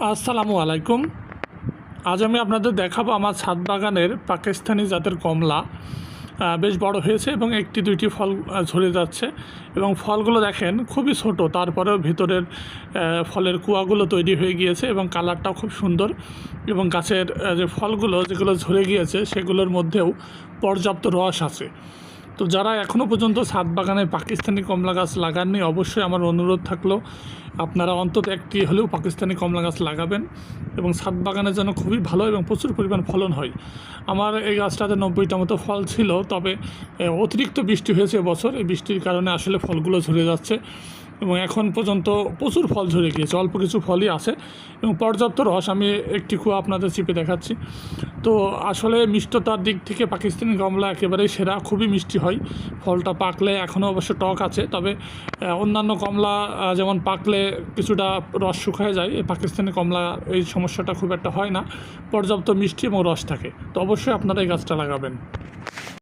আসসালামু আলাইকুম। আজ আমি আপনাদের দেখাবো আমার ছাদ বাগানের পাকিস্তানি জাতের কমলা। বেশ বড় হয়েছে এবং একটি দুইটি ফল ঝরে যাচ্ছে এবং ফলগুলো দেখেন খুবই ছোট, তারপরেও ভিতরের ফলের কুয়াগুলো তৈরি হয়ে গিয়েছে এবং কালারটাও খুব সুন্দর এবং গাছের যে ফলগুলো যেগুলো ঝরে গিয়েছে সেগুলোর মধ্যেও পর্যাপ্ত রস আছে। তো যারা এখনও পর্যন্ত ছাদ বাগানে পাকিস্তানি কমলা গাছ লাগাননি, অবশ্যই আমার অনুরোধ থাকল, আপনারা অন্তত একটি হলেও পাকিস্তানি কমলা গাছ লাগাবেন এবং ছাদ বাগানে যেন খুবই ভালো এবং প্রচুর পরিমাণ ফলন হয়। আমার এই গাছটাতে নব্বইটা মতো ফল ছিল, তবে অতিরিক্ত বৃষ্টি হয়েছে বছর। এই বৃষ্টির কারণে আসলে ফলগুলো ঝরে যাচ্ছে। এবং এখন পর্যন্ত প্রচুর ফল ঝরে গিয়েছে, অল্প কিছু ফলই আছে এবং পর্যাপ্ত রস আমি একটি কুয়া আপনাদের চিপে দেখাচ্ছি। তো আসলে মিষ্টতার দিক থেকে পাকিস্তানি কমলা একেবারেই সেরা, খুবই মিষ্টি হয়। ফলটা পাকলে এখনও অবশ্য টক আছে, তবে অন্যান্য কমলা যেমন পাকলে কিছুটা রস শুকায় যায়, এই পাকিস্তানি কমলা এই সমস্যাটা খুব একটা হয় না। পর্যাপ্ত মিষ্টি এবং রস থাকে। তো অবশ্যই আপনারা এই গাছটা লাগাবেন।